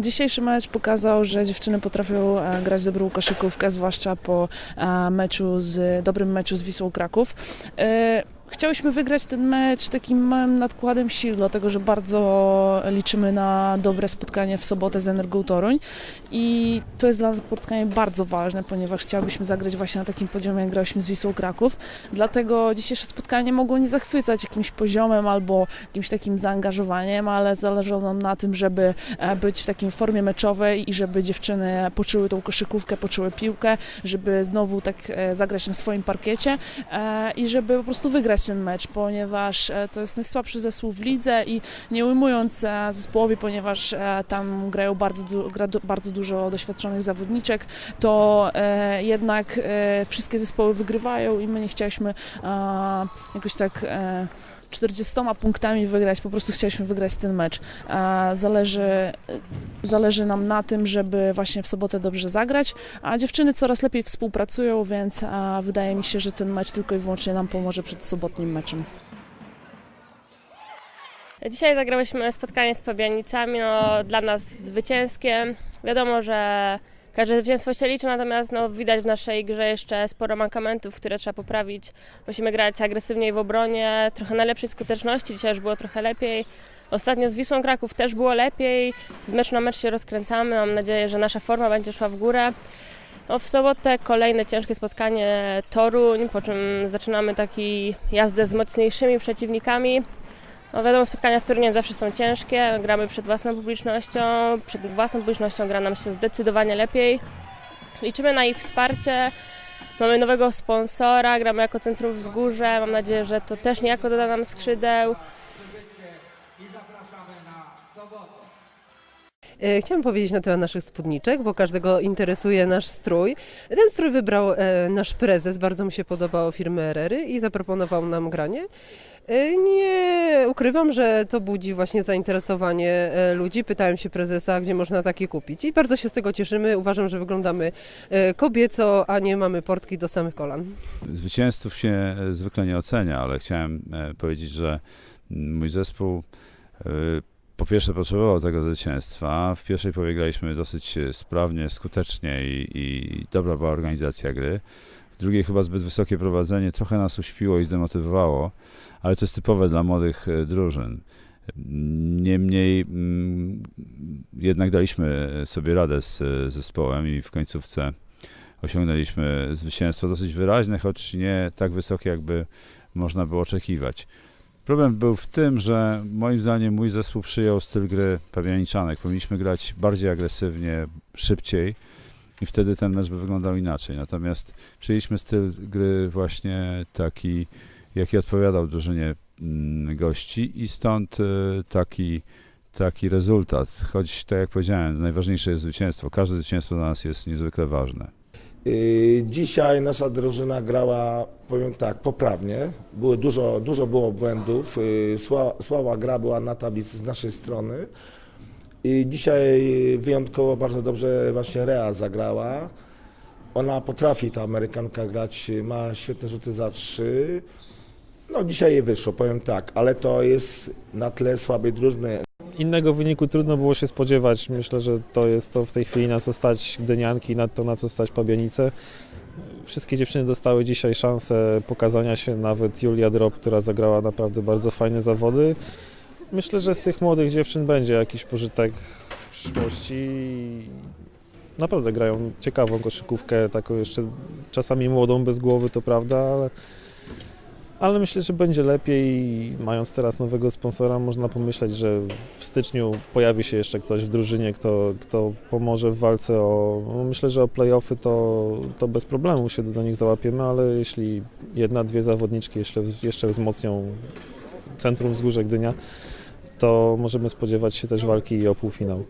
Dzisiejszy mecz pokazał, że dziewczyny potrafią e, grać dobrą koszykówkę, zwłaszcza po e, meczu z, dobrym meczu z Wisłą Kraków. Chciałyśmy wygrać ten mecz takim małym nadkładem sił, dlatego że bardzo liczymy na dobre spotkanie w sobotę z Energą Toruń i to jest dla nas spotkanie bardzo ważne, ponieważ chciałybyśmy zagrać właśnie na takim poziomie, jak grałyśmy z Wisłą Kraków. Dlatego dzisiejsze spotkanie mogło nie zachwycać jakimś poziomem albo jakimś takim zaangażowaniem, ale zależało nam na tym, żeby e, być w takiej formie meczowej i żeby dziewczyny poczuły tą koszykówkę, poczuły piłkę, żeby znowu tak e, zagrać na swoim parkiecie e, i żeby po prostu wygrać ten mecz, ponieważ e, to jest najsłabszy zespół w lidze i nie ujmując e, zespołowi, ponieważ e, tam grają bardzo, gra bardzo dużo doświadczonych zawodniczek, to jednak wszystkie zespoły wygrywają i my nie chcieliśmy jakoś tak 40 punktami wygrać, po prostu chcieliśmy wygrać ten mecz. Zależy, zależy nam na tym, żeby właśnie w sobotę dobrze zagrać, a dziewczyny coraz lepiej współpracują, więc wydaje mi się, że ten mecz tylko i wyłącznie nam pomoże przed sobotnim meczem. Dzisiaj zagrałyśmy spotkanie z Pabianicami, no, dla nas zwycięskie. Wiadomo, że każde zwycięstwo się liczy, natomiast no, widać w naszej grze jeszcze sporo mankamentów, które trzeba poprawić. Musimy grać agresywniej w obronie, trochę na lepszej skuteczności, dzisiaj już było trochę lepiej. Ostatnio z Wisłą Kraków też było lepiej, z meczu na mecz się rozkręcamy, mam nadzieję, że nasza forma będzie szła w górę. No, w sobotę kolejne ciężkie spotkanie Toruń, po czym zaczynamy taki jazdę z mocniejszymi przeciwnikami. No wiadomo, spotkania z Toruniem zawsze są ciężkie, gramy przed własną publicznością, przed własną publicznością gra nam się zdecydowanie lepiej. Liczymy na ich wsparcie, mamy nowego sponsora, gramy jako Centrum Wzgórze, mam nadzieję, że to też niejako doda nam skrzydeł. E, Chciałam powiedzieć na temat naszych spódniczek, bo każdego interesuje nasz strój. Ten strój wybrał e, nasz prezes, bardzo mu się podobało firmy Erery i zaproponował nam granie. E, Nie ukrywam, że to budzi właśnie zainteresowanie e, ludzi. Pytałem się prezesa, gdzie można takie kupić i bardzo się z tego cieszymy. Uważam, że wyglądamy e, kobieco, a nie mamy portki do samych kolan. Zwycięzców się zwykle nie ocenia, ale chciałem powiedzieć, że mm, mój zespół po pierwsze potrzebował tego zwycięstwa. W pierwszej graliśmy dosyć sprawnie, skutecznie i, i dobra była organizacja gry. Drugiej chyba zbyt wysokie prowadzenie trochę nas uśpiło i zdemotywowało, ale to jest typowe dla młodych e, drużyn. Niemniej mm, jednak daliśmy sobie radę z e, zespołem i w końcówce osiągnęliśmy zwycięstwo dosyć wyraźne, choć nie tak wysokie, jakby można było oczekiwać. Problem był w tym, że moim zdaniem mój zespół przyjął styl gry pawianiczanek. Powinniśmy grać bardziej agresywnie, szybciej i wtedy ten mecz by wyglądał inaczej. Natomiast przyjęliśmy styl gry właśnie taki, jaki odpowiadał drużynie mm, gości i stąd y, taki, taki rezultat. Choć, tak jak powiedziałem, najważniejsze jest zwycięstwo. Każde zwycięstwo dla nas jest niezwykle ważne. Yy, Dzisiaj nasza drużyna grała, powiem tak, poprawnie. Było dużo, dużo było błędów. Yy, Sła, słaba gra była na tablicy z naszej strony. I dzisiaj wyjątkowo bardzo dobrze właśnie Rea zagrała. Ona potrafi, ta Amerykanka grać, ma świetne rzuty za trzy. No dzisiaj jej wyszło, powiem tak, ale to jest na tle słabej drużyny. Innego wyniku trudno było się spodziewać. Myślę, że to jest to w tej chwili na co stać Gdynianki, na to na co stać Pabianice. Wszystkie dziewczyny dostały dzisiaj szansę pokazania się, nawet Julia Drop, która zagrała naprawdę bardzo fajne zawody. Myślę, że z tych młodych dziewczyn będzie jakiś pożytek w przyszłości. Naprawdę grają ciekawą koszykówkę, taką jeszcze czasami młodą, bez głowy, to prawda, ale ale myślę, że będzie lepiej. Mając teraz nowego sponsora, można pomyśleć, że w styczniu pojawi się jeszcze ktoś w drużynie, kto, kto pomoże w walce o. No myślę, że o playoffy to, to bez problemu się do nich załapiemy, ale jeśli jedna, dwie zawodniczki jeszcze, jeszcze wzmocnią centrum wzgórze Gdynia, to możemy spodziewać się też walki o półfinał.